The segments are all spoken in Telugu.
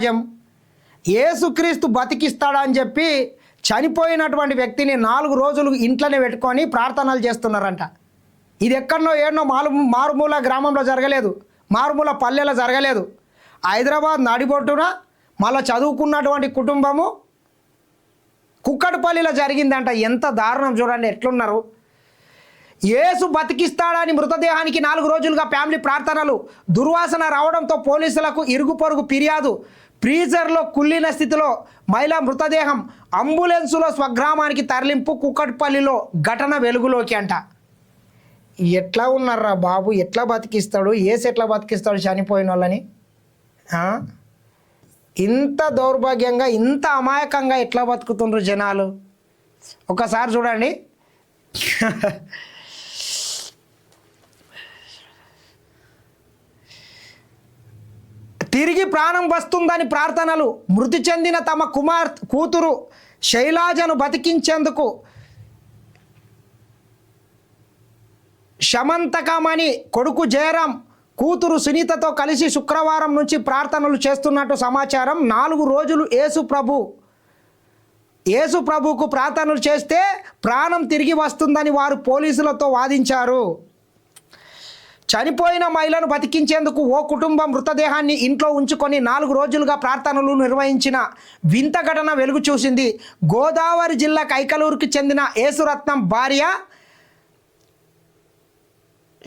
రాజ్యం ఏసుక్రీస్తు బతికిస్తాడా అని చెప్పి చనిపోయినటువంటి వ్యక్తిని నాలుగు రోజులు ఇంట్లోనే పెట్టుకొని ప్రార్థనలు చేస్తున్నారంట. ఇది ఎక్కడనో ఏడనో మారు మారుమూల గ్రామంలో జరగలేదు. మారుమూల పల్లెలో జరగలేదు. హైదరాబాద్ నడిబొట్టున మళ్ళీ చదువుకున్నటువంటి కుటుంబము కుక్కటిపల్లిలో జరిగిందంట. ఎంత దారుణం చూడండి ఎట్లున్నారు. ఏసు బతికిస్తాడని మృతదేహానికి నాలుగు రోజులుగా ఫ్యామిలీ ప్రార్థనలు దుర్వాసన రావడంతో పోలీసులకు ఇరుగు పొరుగు ఫిర్యాదు ఫ్రీజర్లో కుళ్ళిన స్థితిలో మహిళ మృతదేహం అంబులెన్సులో స్వగ్రామానికి తరలింపు కుక్కట్పల్లిలో ఘటన వెలుగులోకి అంట. ఎట్లా ఉన్నారా బాబు? ఎట్లా బతికిస్తాడు? ఏసి ఎట్లా బతికిస్తాడు చనిపోయిన వాళ్ళని ఇంత దౌర్భాగ్యంగా ఇంత అమాయకంగా ఎట్లా బతుకుతుండ్రు జనాలు? ఒకసారి చూడండి తిరిగి ప్రాణం వస్తుందని ప్రార్థనలు. మృతి చెందిన తమ కుమార్ కూతురు శైలాజను బతికించేందుకు శమంతకమని కొడుకు జయరాం కూతురు సునీతతో కలిసి శుక్రవారం నుంచి ప్రార్థనలు చేస్తున్నట్టు సమాచారం. నాలుగు రోజులు యేసు ప్రభు యేసు ప్రభుకు ప్రార్థనలు చేస్తే ప్రాణం తిరిగి వస్తుందని వారు పోలీసులతో వాదించారు. చనిపోయిన మహిళను బతికించేందుకు ఓ కుటుంబం మృతదేహాన్ని ఇంట్లో ఉంచుకొని నాలుగు రోజులుగా ప్రార్థనలు నిర్వహించిన వింత ఘటన వెలుగు చూసింది. గోదావరి జిల్లా కైకలూరుకి చెందిన యేసురత్నం భార్య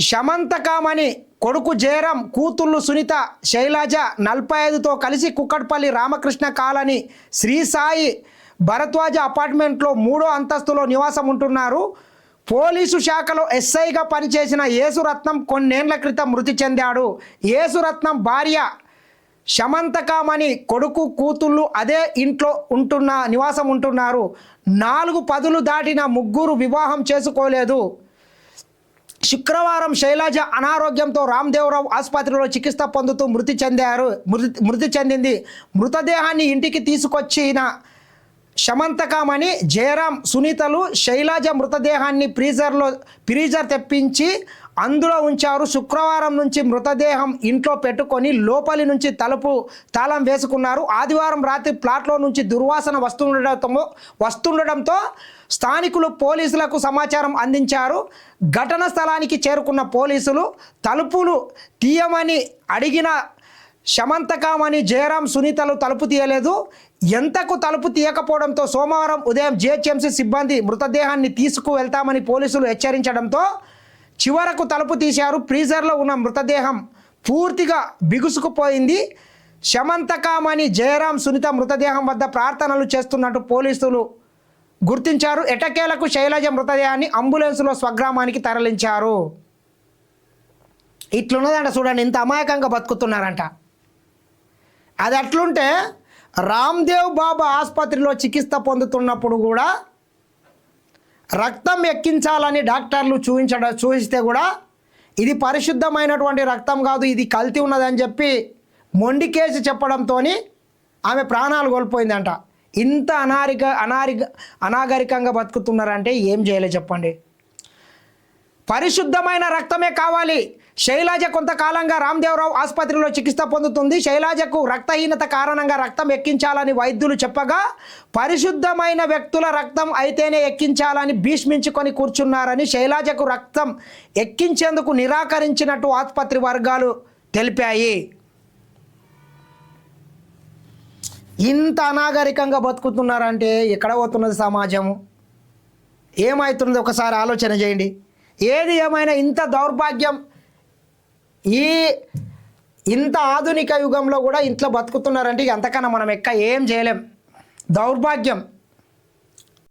శమంతకామని కొడుకు జయరాం కూతుళ్ళు సునీత శైలాజ నలభై ఐదుతో కలిసి కుక్కట్పల్లి రామకృష్ణ కాలనీ శ్రీ సాయి భరద్వాజ అపార్ట్మెంట్లో మూడో అంతస్తులో నివాసం ఉంటున్నారు పోలీసు శాఖలో ఎస్ఐగా పనిచేసిన యేసురత్నం కొన్నేళ్ళ క్రితం మృతి చెందాడు. యేసురత్నం భార్య శమంతకామని కొడుకు కూతుళ్ళు అదే ఇంట్లో ఉంటున్న నివాసం ఉంటున్నారు. నాలుగు పదులు దాటిన ముగ్గురు వివాహం చేసుకోలేదు. శుక్రవారం శైలజ అనారోగ్యంతో రామ్దేవరావు ఆసుపత్రిలో చికిత్స పొందుతూ మృతి చెందారు. మృతి మృతి చెందింది. మృతదేహాన్ని ఇంటికి తీసుకొచ్చిన శమంతకామణి జయరాం సునీతలు శైలాజ మృతదేహాన్ని ఫ్రీజర్లో ఫ్రీజర్ తెప్పించి అందులో ఉంచారు. శుక్రవారం నుంచి మృతదేహం ఇంట్లో పెట్టుకొని లోపలి నుంచి తలుపు తాళం వేసుకున్నారు. ఆదివారం రాత్రి ప్లాట్లో నుంచి దుర్వాసన వస్తుండటంతో వస్తుండటంతో స్థానికులు పోలీసులకు సమాచారం అందించారు. ఘటన స్థలానికి చేరుకున్న పోలీసులు తలుపులు తీయమని అడిగిన శమంతకామని జయరాం సునీతలు తలుపు తీయలేదు. ఎంతకు తలుపు తీయకపోవడంతో సోమవారం ఉదయం జిహెచ్ఎంసీ సిబ్బంది మృతదేహాన్ని తీసుకువెళ్తామని పోలీసులు హెచ్చరించడంతో చివరకు తలుపు తీశారు. ఫ్రీజర్లో ఉన్న మృతదేహం పూర్తిగా బిగుసుకుపోయింది. శమంతకామణి జయరాం సునీత మృతదేహం వద్ద ప్రార్థనలు చేస్తున్నట్టు పోలీసులు గుర్తించారు. ఎటకేలకు శైలజ మృతదేహాన్ని అంబులెన్స్లో స్వగ్రామానికి తరలించారు. ఇట్లున్నదంట చూడండి ఇంత అమాయకంగా బతుకుతున్నారంట. అది అట్లుంటే రామ్దేవ్ బాబా ఆసుపత్రిలో చికిత్స పొందుతున్నప్పుడు కూడా రక్తం ఎక్కించాలని డాక్టర్లు చూపించడం చూపిస్తే కూడా ఇది పరిశుద్ధమైనటువంటి రక్తం కాదు ఇది కల్తీ ఉన్నదని చెప్పి మొండికేసి చెప్పడంతో ఆమె ప్రాణాలు కోల్పోయిందంట. ఇంత అనారిక అనారిక అనాగరికంగా బతుకుతున్నారంటే ఏం చేయలే చెప్పండి. పరిశుద్ధమైన రక్తమే కావాలి. శైలాజ కొంతకాలంగా రామ్దేవరావు ఆసుపత్రిలో చికిత్స పొందుతుంది. శైలాజకు రక్తహీనత కారణంగా రక్తం ఎక్కించాలని వైద్యులు చెప్పగా పరిశుద్ధమైన వ్యక్తుల రక్తం అయితేనే ఎక్కించాలని భీష్మించుకొని కూర్చున్నారని శైలాజకు రక్తం ఎక్కించేందుకు నిరాకరించినట్టు ఆసుపత్రి వర్గాలు తెలిపాయి. ఇంత అనాగరికంగా బతుకుతున్నారంటే ఎక్కడ పోతున్నది సమాజము ఏమవుతున్నది ఒకసారి ఆలోచన చేయండి. ఏది ఏమైనా ఇంత దౌర్భాగ్యం ఈ ఇంత ఆధునిక యుగంలో కూడా ఇంట్లో బతుకుతున్నారంటే ఇక అంతకన్నా మనం ఎక్క ఏం చేయలేం. దౌర్భాగ్యం.